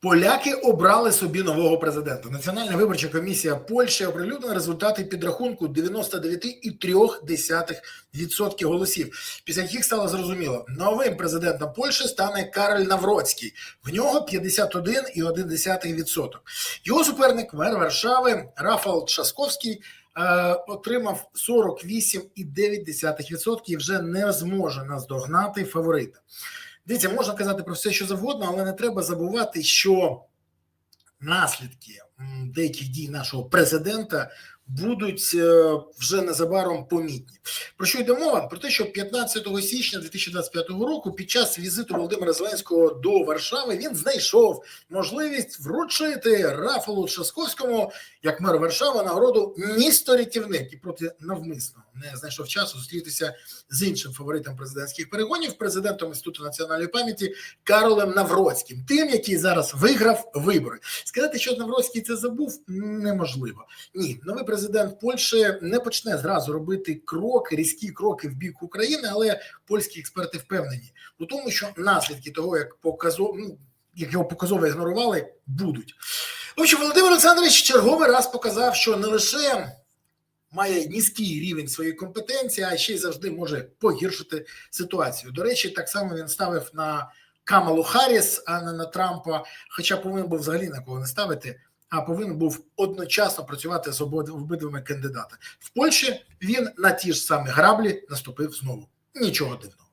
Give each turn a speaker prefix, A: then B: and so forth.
A: Поляки обрали собі нового президента. Національна виборча комісія Польщі оприлюднила результати підрахунку 99,3% голосів, після яких стало зрозуміло, новим президентом Польщі стане Кароль Навроцький. В нього 51,1%. Його суперник мер Варшави Рафал Часковський е, отримав 48,9% і вже не зможе наздогнати фаворита. Дивіться, можна казати про все, що завгодно, але не треба забувати, що наслідки деяких дій нашого президента будуть е, вже незабаром помітні. Про що йде мова? Про те, що 15 січня 2025 року, під час візиту Володимира Зеленського до Варшави, він знайшов можливість вручити Рафалу Часковському, як мер Варшави, нагороду місто рятівник і проти навмисно не знайшов часу зустрітися з іншим фаворитом президентських перегонів, президентом інституту національної пам'яті Каролем Навроцьким, тим, який зараз виграв вибори. Сказати, що Навроцький це забув, неможливо. Ні, новий президент Польщі не почне зразу робити кроки, різкі кроки в бік України, але польські експерти впевнені у тому, що наслідки того, як показов, ну, як його показово ігнорували, будуть. В общем, Володимир Олександрович черговий раз показав, що не лише має низький рівень своєї компетенції, а ще й завжди може погіршити ситуацію. До речі, так само він ставив на Камалу Харріс, а не на Трампа, хоча повинен був взагалі на кого не ставити, а повинен був одночасно працювати з обид- обидвими кандидатами. В Польщі він на ті ж самі граблі наступив знову. Нічого дивного.